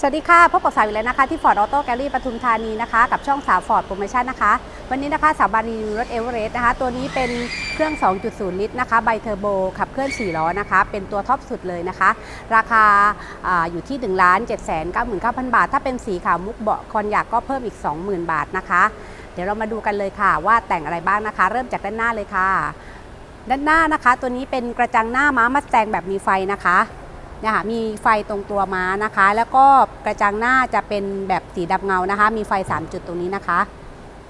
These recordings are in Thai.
สวัสดีค่ะ พบกับสาวอีกแล้วนะคะที่ Ford Auto Gallery ปทุมธานีนะคะ กับช่องสาว Ford Promotion นะคะ วันนี้นะคะสาวบารีรถเอเวอเรสต์นะคะ ตัวนี้เป็นเครื่อง 2.0 ลิตรนะคะไบเทอร์โบขับเคลื่อน 4 ล้อนะคะ เป็นตัวท็อปสุดเลยนะคะ ราคาอาอยู่ที่ 1,799,000บาท ถ้าเป็นสีขาวมุกเบาะคอนอยากก็เพิ่มอีก 20,000 บาทนะคะ เดี๋ยวเรามาดูกันเลยค่ะ ว่าแต่งอะไรบ้างนะคะ เริ่มจากด้านหน้าเลยค่ะ ด้านหน้านะคะ ตัวนี้เป็นกระจังหน้าม้ามัดแตงแบบมีไฟนะคะ นี่ยค่ะมีไฟตรงตัวม้านะคะ แล้วก็กระจังหน้าจะเป็นแบบสีดำเงานะคะ มีไฟ 3 จุดตรงนี้นะคะ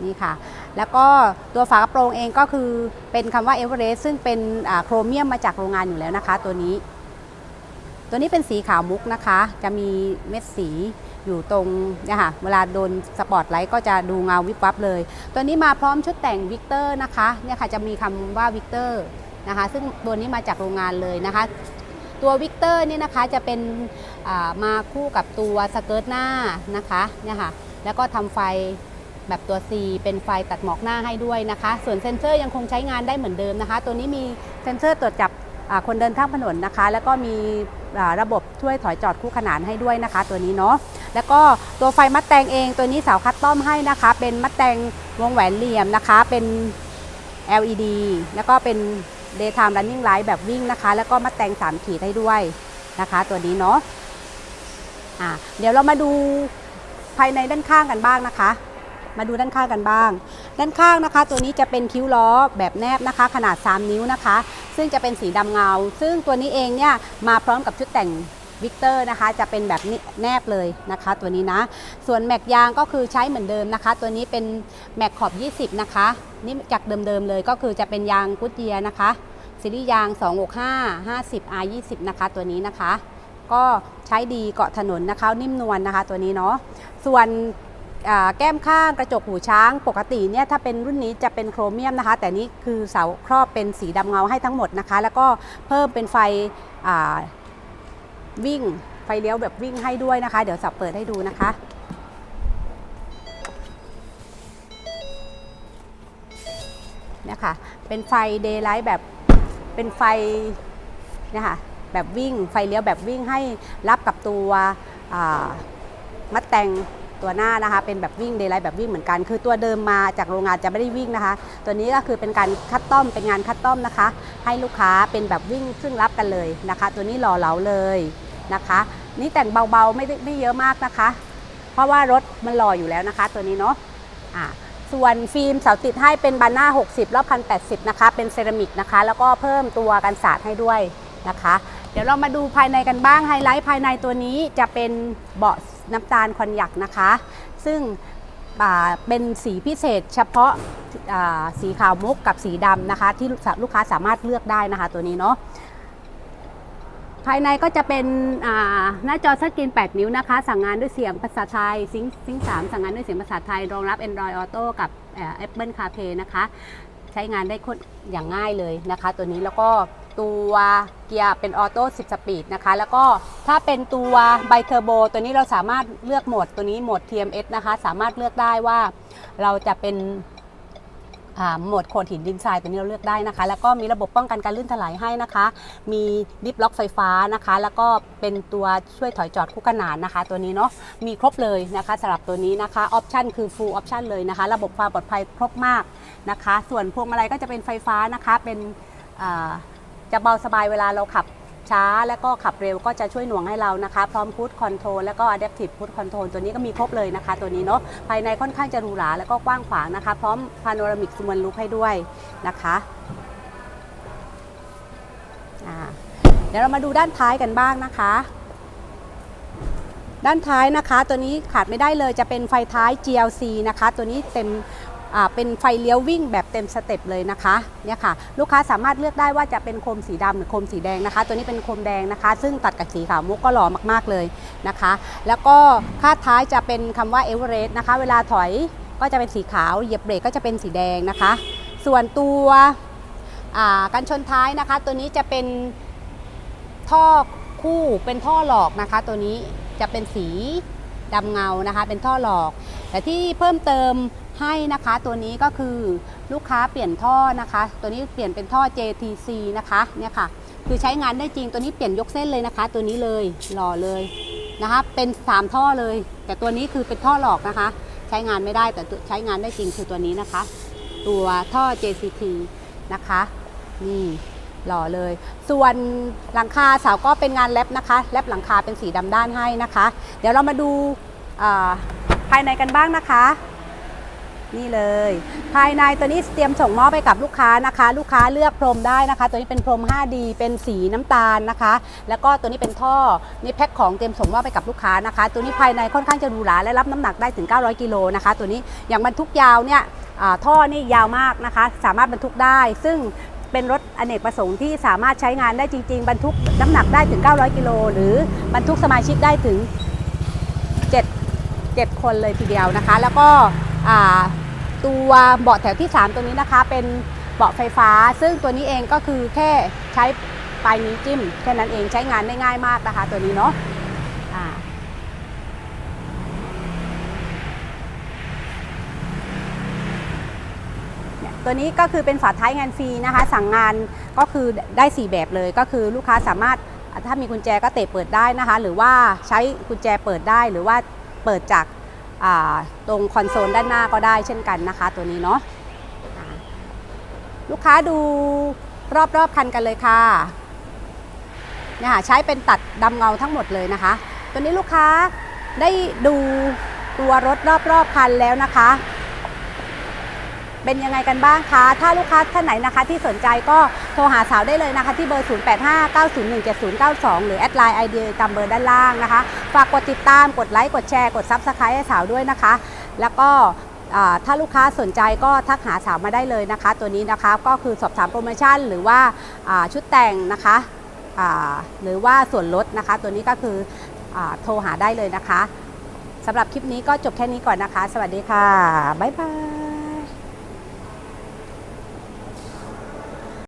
นี่ค่ะ แล้วก็ตัวฝากระโปรงเองก็คือเป็นคำว่าเอเวอเรสต์ซึ่งเป็นโครเมียมมาจากโรงงานอยู่แล้วนะคะ ตัวนี้ ตัวนี้เป็นสีขาวมุกนะคะ จะมีเม็ดสีอยู่ตรงเนี่ยค่ะเวลาโดนสปอตไลท์ก็จะดูเงาวิบวับเลย ตัวนี้มาพร้อมชุดแต่งวิกเตอร์นะคะเนี่ยค่ะจะมีคำว่าวิกเตอร์นะคะ ซึ่งตัวนี้มาจากโรงงานเลยนะคะ ตัววิกเตอร์เนี่ยนะคะจะเป็นมาคู่กับตัวสเกิร์ตหน้านะคะเนี่ยค่ะแล้วก็ทำไฟแบบตัว C เป็นไฟตัดหมอกหน้าให้ด้วยนะคะ ส่วนเซ็นเซอร์ยังคงใช้งานได้เหมือนเดิมนะคะ ตัวนี้มีเซ็นเซอร์ตรวจจับคนเดินข้ามถนนนะคะ แล้วก็มีระบบช่วยถอยจอดคู่ขนานให้ด้วยนะคะ ตัวนี้เนาะแล้วก็ตัวไฟมัดแตงเองตัวนี้สาวคัดต้อมให้นะคะ เป็นมัดแตงวงแหวนเหลี่ยมนะคะเป็น LED แล้วก็เป็น daytime running light แบบวิ่งนะคะ แล้วก็มาแต่ง3ขีดให้ด้วยนะคะ ตัวนี้เนาะอะเดี๋ยวเรามาดูภายในด้านข้างกันบ้างนะคะ มาดูด้านข้างกันบ้าง ด้านข้างนะคะ ตัวนี้จะเป็นคิ้วล้อแบบแนบนะคะ ขนาด 3 นิ้วนะคะ ซึ่งจะเป็นสีดำเงา ซึ่งตัวนี้เองเนี่ยมาพร้อมกับชุดแต่ง วิกเตอร์นะคะ จะเป็นแบบนี้แนบเลยนะคะ ตัวนี้นะ ส่วนแม็กยางก็คือใช้เหมือนเดิมนะคะ ตัวนี้เป็นแม็กขอบ 20 นะคะ นี่จากเดิมๆเลยก็คือจะเป็นยางกุดเยียนะคะซีรีส์ยาง 265 50 R 20นะคะ ตัวนี้นะคะ ก็ใช้ดีเกาะถนนนะคะ นิ่มนวลนะคะ ตัวนี้เนาะส่วนแก้มข้างกระจกหูช้างปกติเนี่ยถ้าเป็นรุ่นนี้จะเป็นโครเมียมนะคะ แต่นี่คือเสาครอบเป็นสีดำเงาให้ทั้งหมดนะคะ แล้วก็เพิ่มเป็นไฟ วิ่งไฟเลี้ยวแบบวิ่งให้ด้วยนะคะ เดี๋ยวสับเปิดให้ดูนะคะ เนี่ยค่ะ เป็นไฟเดย์ไลท์แบบเป็นไฟเนี่ยค่ะแบบวิ่งไฟเลี้ยวแบบวิ่งให้รับกับตัวอ่ามัดแต่งตัวหน้านะคะเป็นแบบวิ่งเดย์ไลท์แบบวิ่งเหมือนกัน คือตัวเดิมมาจากโรงงานจะไม่ได้วิ่งนะคะ ตัวนี้ก็คือเป็นการคัดต้อมเป็นงานคัดต้อมนะคะ ให้ลูกค้าเป็นแบบวิ่งซึ่งรับกันเลยนะคะ ตัวนี้หล่อเหลาเลย นะคะ นี่แต่งเบาๆไม่ไม่เยอะมากนะคะ เพราะว่ารถมันหล่ออยู่แล้วนะคะ ตัวนี้เนาะอ่าส่วนฟิล์มเสาติดให้เป็นบานหน้า60 รอบพันแนะคะ เป็นเซรามิกนะคะ แล้วก็เพิ่มตัวกันสาดให้ด้วยนะคะ เดี๋ยวเรามาดูภายในกันบ้างไฮไลท์ภายในตัวนี้จะเป็นเบาะน้ำตาลคอนยักนะคะ ซึ่งเป็นสีพิเศษเฉพาะสีขาวมุกกับสีดำนะคะ ที่ลูกค้าสามารถเลือกได้นะคะตัวนี้เนาะ ภายในก็จะเป็นหน้าจอทัชสกรีน8 นิ้วนะคะ สั่งงานด้วยเสียงภาษาไทยซิงซิงสามสั่งงานด้วยเสียงภาษาไทย รองรับ Android Auto กับเอ่อ Apple CarPlay นะคะ ใช้งานได้คนอย่างง่ายเลยนะคะ ตัวนี้แล้วก็ตัวเกียร์เป็นออโต้ 10 สปีดนะคะ แล้วก็ถ้าเป็นตัวไบเทอร์โบตัวนี้เราสามารถเลือกโหมดตัวนี้โหมด TMS นะคะ สามารถเลือกได้ว่าเราจะเป็น หมดโขดหินดินทรายตัวนี้เราเลือกได้นะคะ แล้วก็มีระบบป้องกันการลื่นถลายให้นะคะ มีดิฟล็อกไฟฟ้านะคะ แล้วก็เป็นตัวช่วยถอยจอดคู่ขนานนะคะ ตัวนี้เนาะมีครบเลยนะคะสำหรับตัวนี้นะคะออปชันคือ full option เลยนะคะ ระบบความปลอดภัยครบมากนะคะ ส่วนพวงมาลัยก็จะเป็นไฟฟ้านะคะเป็นจะเบาสบายเวลาเราขับ ช้าแล้วก็ขับเร็วก็จะช่วยหน่วงให้เรานะคะ พร้อมพุทคอนโทรลแล้วก็ adaptive push control ตัวนี้ก็มีครบเลยนะคะ ตัวนี้เนาะภายในค่อนข้างจะหรูหราแล้วก็กว้างขวางนะคะ พร้อมพาโนรามิกสมวนลุกให้ด้วยนะคะเดี๋ยวเรามาดูด้านท้ายกันบ้างนะคะ ด้านท้ายนะคะ ตัวนี้ขาดไม่ได้เลยจะเป็นไฟท้าย GLC นะคะ ตัวนี้เต็ม เป็นไฟเลี้ยววิ่งแบบเต็มสเต็ปเลยนะคะเนี่ยค่ะลูกค้าสามารถเลือกได้ว่าจะเป็นโคมสีดำหรือโคมสีแดงนะคะ ตัวนี้เป็นโคมแดงนะคะ ซึ่งตัดกับสีขาวมุกก็หล่อมากๆเลยนะคะ แล้วก็คาดท้ายจะเป็นคำว่าเอเวอเรสต์นะคะ เวลาถอยก็จะเป็นสีขาวเหยียบเบรกก็จะเป็นสีแดงนะคะ ส่วนตัวกันชนท้ายนะคะ ตัวนี้จะเป็นท่อคู่เป็นท่อหลอกนะคะ ตัวนี้จะเป็นสีดำเงานะคะ เป็นท่อหลอก แต่ที่เพิ่มเติม ให้นะคะ ตัวนี้ก็คือลูกค้าเปลี่ยนท่อนะคะ ตัวนี้เปลี่ยนเป็นท่อ JTC นะคะเนี่ยค่ะ คือใช้งานได้จริงตัวนี้เปลี่ยนยกเส้นเลยนะคะ ตัวนี้เลยหล่อเลยนะคะ เป็น 3 ท่อเลย แต่ตัวนี้คือเป็นท่อหลอกนะคะ ใช้งานไม่ได้แต่ใช้งานได้จริงคือตัวนี้นะคะ ตัวท่อ JCT นะคะนี่หล่อเลย ส่วนหลังคาเสาก็เป็นงานแลบนะคะแลบหลังคาเป็นสีดำด้านให้นะคะ เดี๋ยวเรามาดูภายในกันบ้างนะคะ นี่เลย ภายในตัวนี้เตรียมส่งมอบไปกับลูกค้านะคะ ลูกค้าเลือกพรมได้นะคะ ตัวนี้เป็นพรม 5D เป็นสีน้ำตาลนะคะ แล้วก็ตัวนี้เป็นท่อนี่แพ็คของเตรียมส่งมอบไปกับลูกค้านะคะ ตัวนี้ภายในค่อนข้างจะหรูหราและรับน้ำหนักได้ถึง 900กิโลนะคะ ตัวนี้อย่างบรรทุกยาวเนี่ยท่อนี่ยาวมากนะคะ สามารถบรรทุกได้ ซึ่งเป็นรถอเนกประสงค์ที่สามารถใช้งานได้จริง ๆ บรรทุกน้ำหนักได้ถึง 900กิโลหรือบรรทุกสมาชิกได้ถึง 7 7 คนเลยทีเดียวนะคะ แล้วก็ ตัวเบาะแถวที่ 3 ตัวนี้นะคะ เป็นเบาะไฟฟ้า ซึ่งตัวนี้เองก็คือแค่ใช้ปลายนิ้วจิ้มแค่นั้นเองใช้งานได้ง่ายมากนะคะ ตัวนี้เนาะตัวนี้ก็คือเป็นฝาท้ายงานฟรีนะคะ สั่งงานก็คือได้ 4 แบบเลยก็คือลูกค้าสามารถถ้ามีกุญแจก็เตะเปิดได้นะคะ หรือว่าใช้กุญแจเปิดได้หรือว่าเปิดจาก ตรงคอนโซลด้านหน้าก็ได้เช่นกันนะคะ ตัวนี้เนาะอ่าลูกค้าดูรอบๆคันกันเลยค่ะเนี่ยค่ะใช้เป็นตัดดำเงาทั้งหมดเลยนะคะ ตัวนี้ลูกค้าได้ดูตัวรถรอบๆคันแล้วนะคะ เป็นยังไงกันบ้างคะ ถ้าลูกค้าท่านไหนนะคะที่สนใจก็โทรหาสาวได้เลยนะคะ ที่เบอร์ 0859017092 หรือแอดไลน์ ID ตามเบอร์ด้านล่างนะคะ ฝากกดติดตามกดไลค์กดแชร์กด Subscribe ให้สาวด้วยนะคะ แล้วก็ถ้าลูกค้าสนใจก็ทักหาสาวมาได้เลยนะคะ ตัวนี้นะคะก็คือสอบถามโปรโมชั่น หรือว่าชุดแต่งนะคะหรือว่าส่วนลดนะคะ ตัวนี้ก็คืออโทรหาได้เลยนะคะสำหรับคลิปนี้ก็จบแค่นี้ก่อนนะคะ สวัสดีค่ะ บ๊ายบาย